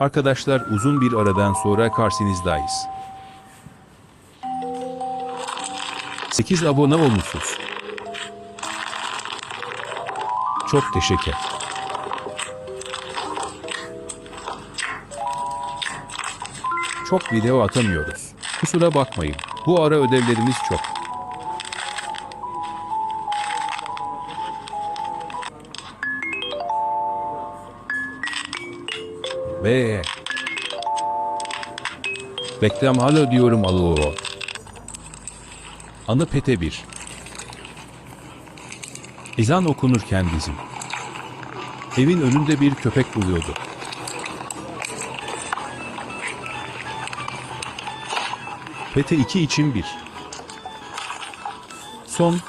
Arkadaşlar uzun bir aradan sonra karşınızdayız. 8 abone olmuşuz. Çok teşekkür. Çok video atamıyoruz. Kusura bakmayın. Bu ara ödevlerimiz çok. Ve Reklam alo diyorum alo. Anı pete bir. Ezan okunurken bizim. Evin önünde bir köpek buluyordu. Pete 2 için bir. Son